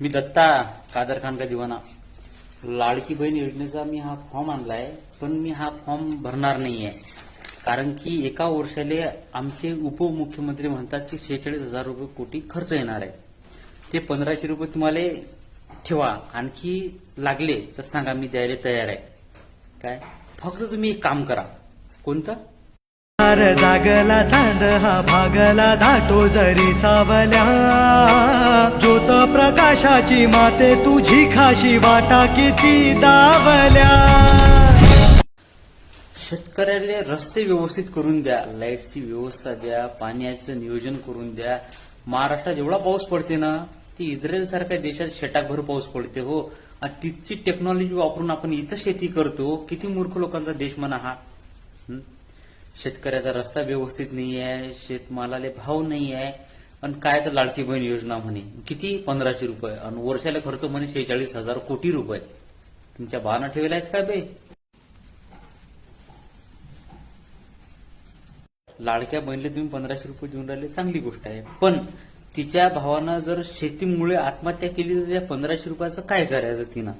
मी दत्ता कादर खान का दिवाना. लाडकी बहीण योजनेचा मी हा फॉर्म आणलाय पण मी हा फॉर्म भरणार नाहीये. कारण की एका वर्षाले आमचे उपमुख्यमंत्री म्हणतात की शेहेचाळीस हजार रुपये कोटी खर्च येणार आहे. ते पंधराशे रुपये तुम्हाला ठेवा. आणखी लागले तर सांगा मी द्यायला तयार आहे. काय? फक्त तुम्ही एक काम करा. कोणतं? जागला चांद हा भागला धाटो जरी सावल्या. ज्योत प्रकाशाची माते तुझी खाशी वाटा किती दावल्या. शेतकऱ्याला रस्ते व्यवस्थित करून द्या लाईटची व्यवस्था द्या पाण्याचं नियोजन करून द्या. महाराष्ट्रात एवढा पाऊस पडते ना ती इस्रायल सारख्या देशात शेटाकभर पाऊस पडते हो. आणि तिथची टेक्नॉलॉजी वापरून आपण इथं शेती करतो. किती मूर्ख लोकांचा देश म्हणा हा? शेतकऱ्याचा रस्ता व्यवस्थित नाही आहे शेतमालाला भाव नाही आहे आणि काय तर लाडकी बहीण योजना म्हणे. किती? पंधराशे रुपये. आणि वर्षाला खर्च म्हणे शेहेचाळीस हजार कोटी रुपये. तुमच्या भावना ठेवल्या आहेत का बे? लाडक्या बहिणीला तुम्ही पंधराशे रुपये देऊन राहिले चांगली गोष्ट आहे. पण तिच्या भावानं जर शेतीमुळे आत्महत्या केली तर त्या पंधराशे रुपयाचं काय करायचं तिनं?